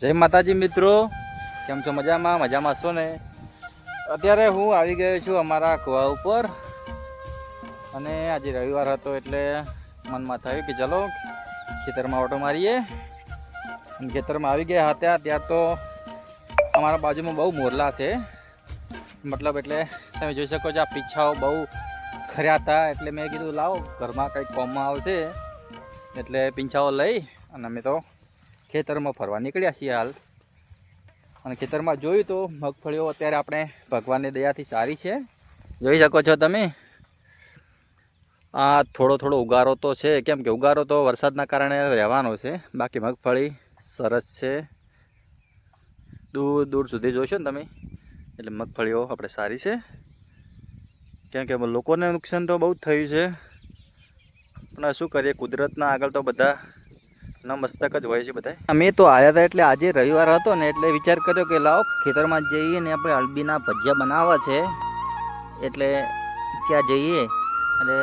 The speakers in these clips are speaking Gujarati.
જય માતાજી મિત્રો. કેમ છો મજામાં? મજામાં છો ને? અત્યારે હું આવી ગયો છું અમારા કુવા ઉપર. અને આજે રવિવાર હતો એટલે મનમાં થયું કે ચલો ખેતરમાં ઓટો મારીએ. ખેતરમાં આવી ગયા હતા, ત્યાં તો અમારા બાજુમાં બહુ મોરલા છે. મતલબ એટલે તમે જોઈ શકો છો આ પીછાઓ બહુ ખર્યા હતા. એટલે મેં કીધું લાવો, ઘરમાં કંઈક કોમમાં આવશે. એટલે પીંછાઓ લઈ અને અમે તો ખેતરમાં ફરવા નીકળ્યા છીએ હાલ. અને ખેતરમાં જોયું તો મગફળીઓ અત્યારે આપણે ભગવાનની દયાથી સારી છે. જોઈ શકો છો તમે? આ થોડો થોડો ઉગારો તો છે. કેમ કે ઉગારો તો વરસાદના કારણે રહેવાનો છે. બાકી મગફળી સરસ છે. દૂર દૂર સુધી જોશો ને તમે? એટલે મગફળીઓ આપણે સારી છે. કેમ કે લોકોને નુકસાન તો બહુ જ થયું છે. પણ શું કરીએ? કુદરતના આગળ તો બધા નમસ્તક જ હોય છે બધા અમે તો આવ્યા હતા એટલે આજે રવિવાર હતો ને એટલે વિચાર કર્યો કે લાવો ખેતરમાં જઈએ ને આપણે અળબીના ભજીયા બનાવવા છે. એટલે ત્યાં જઈએ અને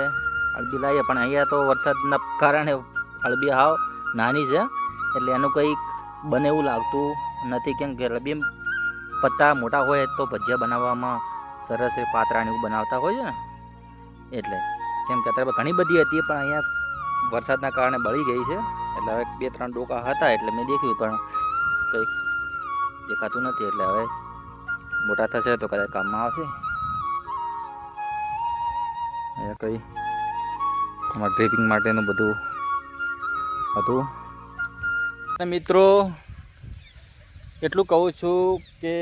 અળબી લાવીએ. પણ અહીંયા તો વરસાદના કારણે અળબી હાવ નાની છે. એટલે એનું કંઈક બને એવું લાગતું નથી. કેમ કે અળબી પત્તા મોટા હોય તો ભજીયા બનાવવામાં સરસ એ પાતરાને એવું બનાવતા હોય છે ને. એટલે કેમ કે અત્યારે ઘણી બધી હતી, પણ અહીંયા વરસાદના કારણે બળી ગઈ છે. એટલે હવે બે ત્રણ ડોકા હતા એટલે મેં દેખ્યું, પણ કંઈક દેખાતું નથી. એટલે હવે મોટા થશે તો કદાચ કામમાં આવશે. એ કંઈ અમારા ડ્રિપિંગ માટેનું બધું હતું. અને મિત્રો, એટલું કહું છું કે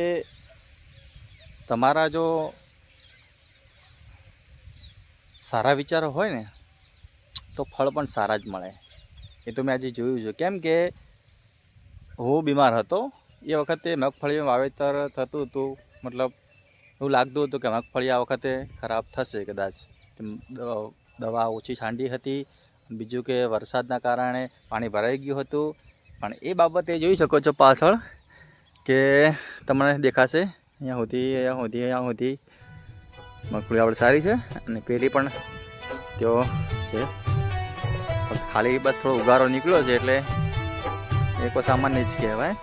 તમારા જો સારા વિચારો હોય ને, તો ફળ પણ સારા જ મળે. એ તો મેં આજે જોયું છે. કેમ કે હું બીમાર હતો. એ વખતે મગફળીનું વાવેતર થતું હતું. મતલબ એવું લાગતું હતું કે મગફળી આ વખતે ખરાબ થશે કદાચ. દવા ઓછી છાંડી હતી. બીજું કે વરસાદના કારણે પાણી ભરાઈ ગયું હતું. પણ એ બાબતે જોઈ શકો છો પાછળ કે તમને દેખાશે. અહીંયા સુધી અહીંયા સુધી અહીંયા સુધી. મગફળી આપણે સારી છે અને પેલી પણ તેઓ છે. ખાલી બસ થોડો ઉગારો નીકળ્યો છે એટલે એ કોઈ સામાન્ય જ કહેવાય.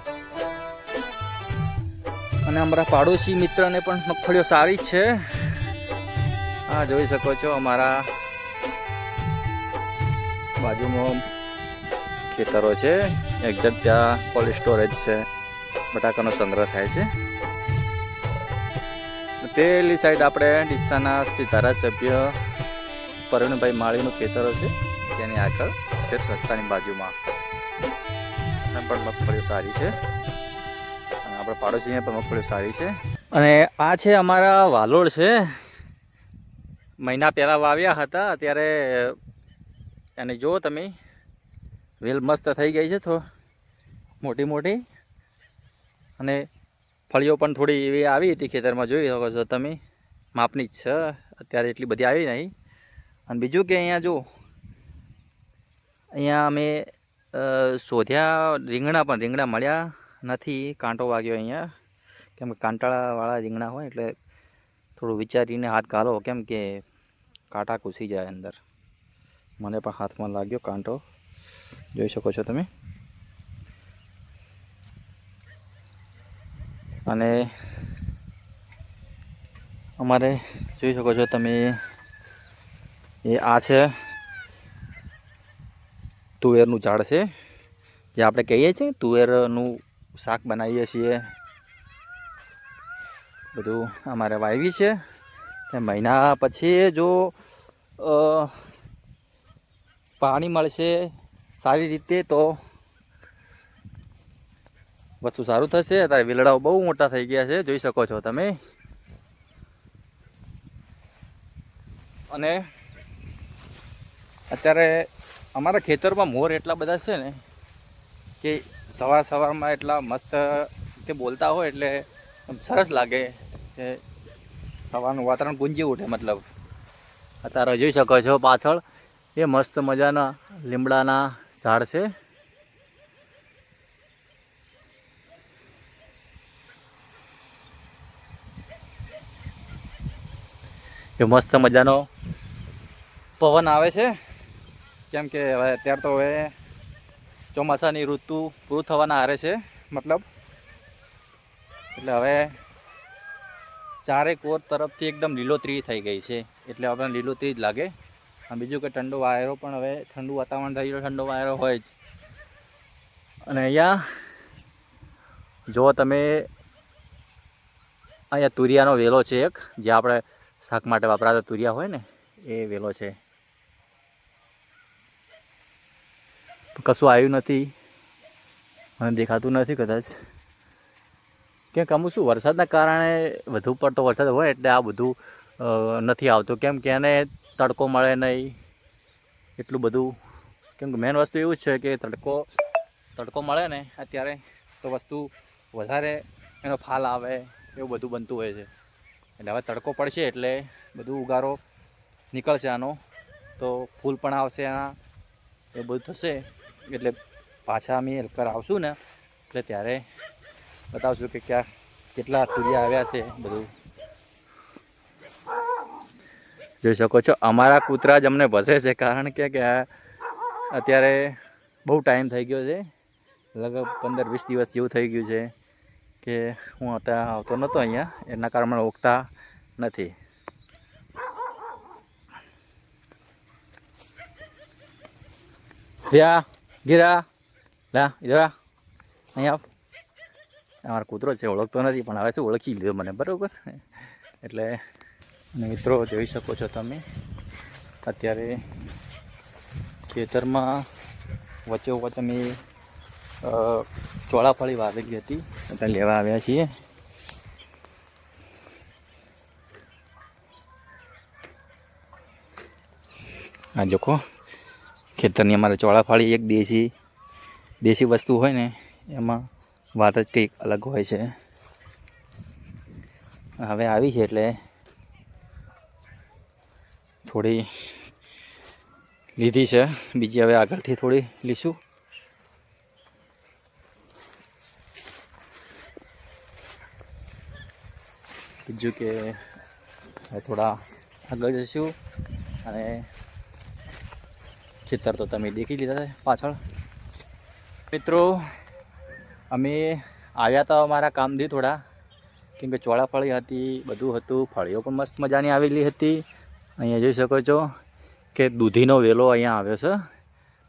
અને અમારા પાડોશી મિત્રને પણ મગફળીઓ સારી છે. હા જોઈ શકો છો અમારા બાજુમાં ખેતરો છે. એકદમ ત્યાં કોલ્ડ સ્ટોરેજ છે. બટાકાનો સંગ્રહ થાય છે. પેલી સાઈડ આપણે ડીસાના શ્રી ધારાસભ્ય પરવીનભાઈ માળીનું ખેતરો છે. તેની આગળ છે રસ્તાની બાજુમાં. અને પણ મગફળીઓ સારી છે. અને આપણા પાડોશીને પણ મગફળીઓ સારી છે. અને આ છે અમારા વાલોડ છે. મહિના પહેલાં વાવ્યા હતા, અત્યારે એને જો તમે. વેલ મસ્ત થઈ ગઈ છે તો. મોટી મોટી. અને ફળીઓ પણ થોડી એવી આવી હતી ખેતરમાં, જોઈ શકો છો તમે. માપની જ છે. અત્યારે એટલી બધી આવી નહીં. અને બીજું કે અહીંયા જો અહીંયા અમે શોધ્યા, રીંગણા પણ, રીંગણા મળ્યા નથી, કાંટો વાગ્યો અહીંયા. કેમ કે કાંટાળાવાળા રીંગણા હોય એટલે થોડું વિચારીને હાથ ગાળો, કેમ કે કાંટા ઘૂસી જાય અંદર. મને પણ હાથમાં લાગ્યો કાંટો. જોઈ શકો છો તમે. અને અમારે, જોઈ શકો છો તમે, એ આ છે તુવેરનું ઝાડ છે. જે આપણે કહીએ છીએ તુવેરનું શાક બનાવીએ છીએ. બધું અમારે વાવી છે. મહિના પછી જો પાણી મળશે સારી રીતે તો વસ્તુ સારું થશે. અત્યારે વેલડાઓ બહુ મોટા થઈ ગયા છે. જોઈ શકો છો તમે. અને અત્યારે અમારા ખેતરમાં મોર એટલા બધા છે ને કે સવાર સવારમાં એટલા મસ્ત તે બોલતા હોય એટલે સરસ લાગે કે સવારનું વાતાવરણ ગુંજી ઉઠે, મતલબ. અત્યારે જોઈ શકો છો પાછળ, એ મસ્ત મજાના લીમડાના ઝાડ છે. એ મસ્ત મજાનો પવન આવે છે. કેમ કે હવે અત્યારે તો હવે ચોમાસાની ઋતુ પૂરું થવાના હારે છે, મતલબ. એટલે હવે ચારેક ઓર તરફથી એકદમ લીલોતરી થઈ ગઈ છે, એટલે આપણને લીલોતરી જ લાગે. અને બીજું કે ઠંડો વાયરો પણ હવે ઠંડુ વાતાવરણ થઈ ગયું ઠંડો વાયરો હોય જ. અને અહીંયા જો તમે, અહીંયા તુરિયાનો વેલો છે એક, જે આપણે શાક માટે વપરાતા તુરિયા હોય ને, એ વેલો છે. કશું આવ્યું નથી. મને દેખાતું નથી કદાચ. કેમ કે અમુક શું, વરસાદના કારણે વધુ પડતો વરસાદ હોય એટલે આ બધું નથી આવતું. કેમ કે એને તડકો મળે નહીં. એટલું બધું. કેમ કે મેન વસ્તુ એવું છે કે તડકો તડકો મળે ને અત્યારે તો વસ્તુ વધારે એનો ફાલ આવે એવું બધું બનતું હોય છે. એટલે હવે તડકો પડશે એટલે બધું ઉગારો નીકળશે આનો. તો ફૂલ પણ આવશે આના. એ બધું થશે. એટલે પાછા અમે હેલ્પર આવશું ને, એટલે ત્યારે બતાવશું કે ક્યાં કેટલા તુરિયા આવ્યા છે બધું. જોઈ શકો છો, અમારા કૂતરા જ અમને ભસે છે, કારણ કે અત્યારે બહુ ટાઈમ થઈ ગયો છે, લગભગ પંદર વીસ દિવસ જેવું થઈ ગયું છે કે હું અત્યારે આવતો નહોતો અહીંયા, એના કારણે ઓગતા નથી. રિયા ગીરા. લા ઇધર અહીંયા આવ. અમારો કૂતરો છે, ઓળખતો નથી, પણ હવે શું ઓળખી લીધો મને, બરાબર? એટલે મિત્રો, જોઈ શકો છો તમે, અત્યારે ખેતરમાં વચ્ચે વચ્ચે અમે ચોળાફળી વાવેલી હતી અત્યારે લેવા આવ્યા છીએ. આ જોખો. ખેતરની અમારે ચોળાફાળી એક દેશી દેશી વસ્તુ હોય ને, એમાં વાત જ કંઈક અલગ હોય છે. હવે આવી છે એટલે થોડી લીધી છે. બીજી હવે આગળથી થોડી લીશું. બીજું કે થોડા આગળ જઈશું અને ખેતર તો તમે દેખી લીધા છે પાછળ. મિત્રો, અમે આવ્યા હતા અમારા કામથી થોડા કેમ કે ચોળાફળી હતી, બધું હતું, ફળીઓ પણ મસ્ત મજાની આવેલી હતી. અહીંયા જોઈ શકો છો કે દૂધીનો વેલો અહીંયા આવ્યો છે.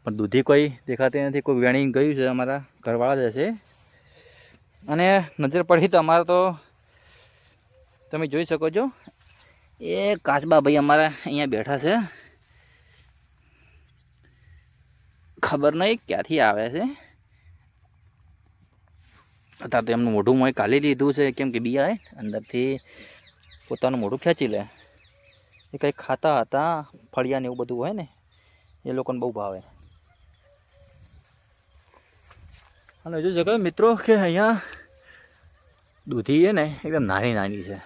પણ દૂધી કોઈ દેખાતી નથી, કોઈ વેણી ગયું છે અમારા ઘરવાળા જ હશે અને નજર પડી તો અમારે તો, તમે જોઈ શકો છો, એ કાચબા ભાઈ અમારા અહીંયા બેઠા છે. ખબર નહીં ક્યાંથી આવે છે. અત્યારે તો એમનું મોઢું મોય કાઢી લીધું છે, કેમ કે બિયા અંદરથી પોતાનું મોઢું ખેંચી લે. એ કંઈક ખાતા હતા, ફળિયા ને એવું બધું હોય ને, એ લોકોને બહુ ભાવે. અને હજુ જગત મિત્રો કે અહીંયા દૂધી છે ને, એકદમ નાની નાની છે.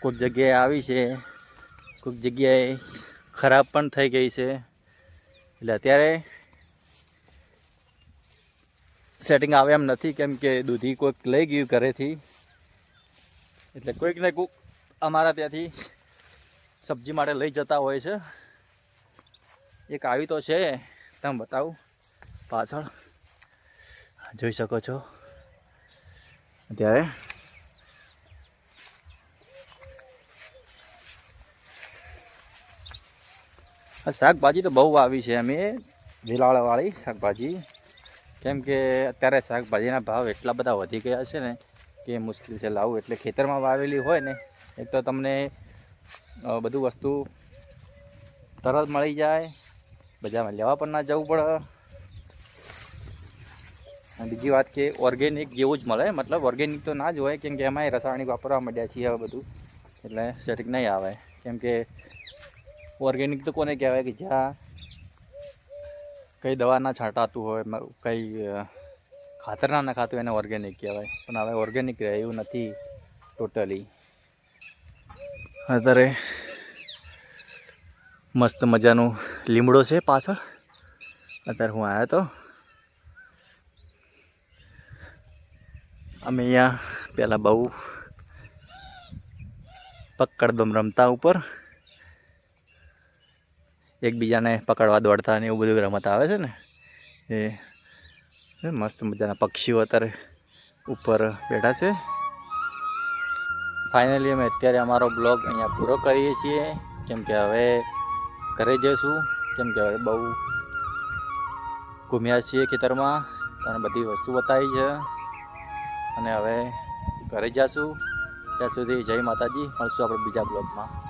કોઈક જગ્યાએ આવી છે, કોઈક જગ્યાએ ખરાબ પણ થઈ ગઈ છે. એટલે અત્યારે સેટિંગ આવે એમ નથી કેમ કે દૂધી કોઈક લઈ ગયું ઘરેથી. એટલે કોઈક ને કોઈક અમારા ત્યાંથી સબ્જી માટે લઈ જતા હોય છે. એક આવી તો છે, તમે બતાવું. પાછળ જોઈ શકો છો. અત્યારે શાકભાજી તો બહુ આવી છે અમે, વેલાળાવાળી શાકભાજી. કેમ કે અત્યારે શાકભાજીના ભાવ એટલા બધા વધી ગયા છે ને કે મુશ્કેલ છે લાવવું. એટલે ખેતરમાં વાવેલી હોય ને, એક તો તમને બધું વસ્તુ તરત મળી જાય, બજારમાં લેવા પણ ના જવું પડે. બીજી વાત કે ઓર્ગેનિક જેવું જ મળે, મતલબ ઓર્ગેનિક તો ના જ હોય, કેમ કે એમાંય રાસાયણિક વાપરવા માંડ્યા છીએ હવે બધું. એટલે સેટિંગ નહીં આવે. કેમ કે ઓર્ગેનિક તો કોને કહેવાય કે જ્યાં કઈ દવાના છાંટાતું હોય કઈ ખાતર ના હોય એને ઓર્ગેનિક કહેવાય. પણ હવે ઓર્ગેનિક રહે નથી ટોટલી અત્યારે મસ્ત મજાનું લીમડો છે પાછળ. અત્યારે હું આવ્યો તો. અમે અહીંયા પહેલાં બહુ પકડદમ રમતા ઉપર. એકબીજાને પકડવા, દોડતા ને એવું બધું રમત આવે છે ને? એ મસ્ત મજાના પક્ષીઓ અત્યારે ઉપર બેઠા છે. ફાઇનલી અમે અત્યારે અમારો બ્લોગ અહીંયા પૂરો કરીએ છીએ. કેમ કે હવે ઘરે જઈશું. કેમ કે હવે બહુ ઘૂમ્યા છીએ ખેતરમાં. અને બધી વસ્તુ બતાવી છે. અને હવે ઘરે જઈશું. ત્યાં સુધી જય માતાજી. મળશું આપણે બીજા બ્લોગમાં.